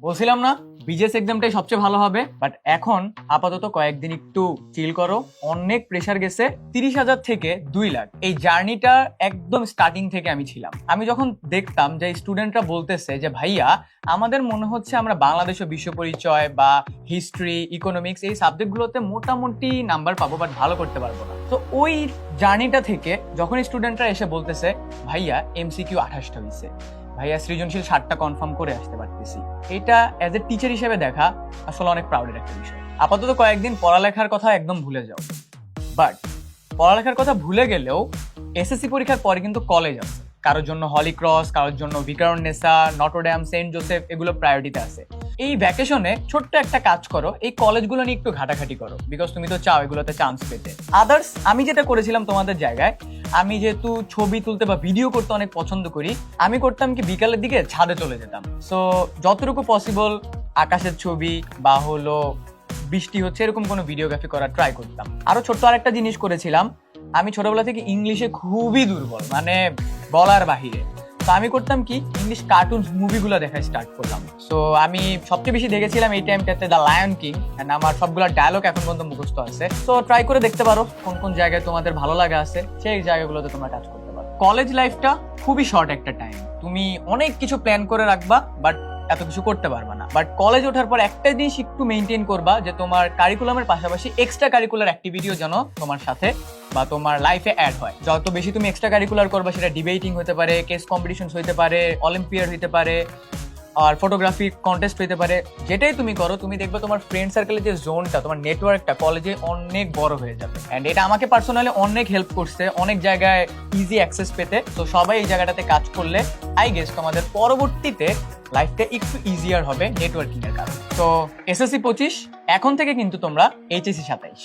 বলছিলাম না বিজেস এক্সামটাই সবচেয়ে ভালো হবে বাট এখন আপাতত কয়েকদিন একটু চিল করো। অনেক প্রেশার গেছে, তিরিশ হাজার থেকে দুই লাখ। এই জার্নিটা একদম স্টার্টিং থেকে আমি ছিলাম। আমি যখন দেখতাম যে স্টুডেন্টরা বলতেছে যে, ভাইয়া, আমাদের মনে হচ্ছে আমরা বাংলাদেশ ও বিশ্ব পরিচয় বা হিস্ট্রি ইকোনমিক্স এই সাবজেক্টগুলোতে মোটামুটি নাম্বার পাবো বাট ভালো করতে পারব না। তো ওই জার্নিটা থেকে যখন স্টুডেন্টরা এসে বলতেছে, ভাইয়া এমসি এমসিকিউ আঠাশটা হয়েছে ভাইয়া সৃজনশীল ষাটটা কনফার্ম করে আসতে পারতেছি। এটা অ্যাজ এ টিচার হিসেবে দেখা আসলে অনেক প্রাউডের একটা বিষয়। আপাতত কয়েকদিন পড়ালেখার কথা একদম ভুলে যাও। বাট পড়ালেখার কথা ভুলে গেলেও এসএসসি পরীক্ষার পরে কিন্তু কলেজ আছে। কারোর জন্য হলি ক্রস কারোর জন্য ভিকারনেসা নটোড্যাম সেন্ট জোসেফ এগুলো প্রায়োরিটিতে আছে। এই ভ্যাকেশনে ছোট্ট একটা কাজ করো, এই কলেজগুলো নিয়ে একটু ঘাটাঘাটি করো। বিকজ তুমি তো চাও এগুলোতে চান্স পেতে। আদার্স আমি যেটা করেছিলাম তোমাদের জায়গায় আমি যেহেতু ছবি তুলতে বা ভিডিও করতে অনেক পছন্দ করি, আমি করতাম কি বিকালের দিকে ছাদে চলে যেতাম। সো যতটুকু পসিবল আকাশের ছবি বা হলো বৃষ্টি হচ্ছে এরকম কোনো ভিডিওগ্রাফি করার ট্রাই করতাম। আরও ছোট্ট আরেকটা জিনিস করেছিলাম, আমি ছোটবেলা থেকে ইংলিশে খুবই দুর্বল মানে বলার বাহিরে। তো আমি করতাম কি ইংলিশ কার্টুন মুভিগুলো দেখা স্টার্ট করলাম সো আমি সবচেয়ে বেশি দেখেছিলাম এই টাইমটাতে দ্য লায়ন কিং অ্যান্ড আমার সবগুলো ডায়লগ এখন পর্যন্ত মুখস্থ আছে। তো ট্রাই করে দেখতে পারো কোন কোন জায়গায় তোমাদের ভালো লাগা আছে, সেই জায়গাগুলোতে তোমরা কাজ করতে পারো। কলেজ লাইফটা খুবই শর্ট একটা টাইম তুমি অনেক কিছু প্ল্যান করে রাখবা বাট এত কিছু করতে পারবা না। বাট কলেজ ওঠার পর একটা জিনিস একটু মেনটেন করবা যে তোমার কারিকুলামের পাশাপাশি এক্সট্রা কারিকুলার অ্যাক্টিভিটিও যেন তোমার সাথে বা তোমার লাইফে অ্যাড হয়। যত বেশি তুমি এক্সট্রা কারিকুলার করবা, সেটা ডিবেটিং হতে পারে কেস কম্পিটিশন হতে পারে অলিম্পিয়াড হতে পারে, আর ফটোগ্রাফি কন্টেস্ট হতে পারে, যেটাই তুমি করো, তুমি দেখবে তোমার ফ্রেন্ড সার্কেলের যে জোনটা তোমার নেটওয়ার্কটা কলেজে অনেক বড় হয়ে যাবে। অ্যান্ড এটা আমাকে পার্সোনালি অনেক হেল্প করছে, অনেক জায়গায় ইজি অ্যাক্সেস পেতে। তো সবাই এই জায়গাটাতে কাজ করলে আই গেস তোমাদের পরবর্তীতে লাইফটা একটু ইজিয়ার হবে নেটওয়ার্কিং এর কারণে। তো এসএসসি পঁচিশ, এখন থেকে কিন্তু তোমরা এইচএসসি সাতাইশ।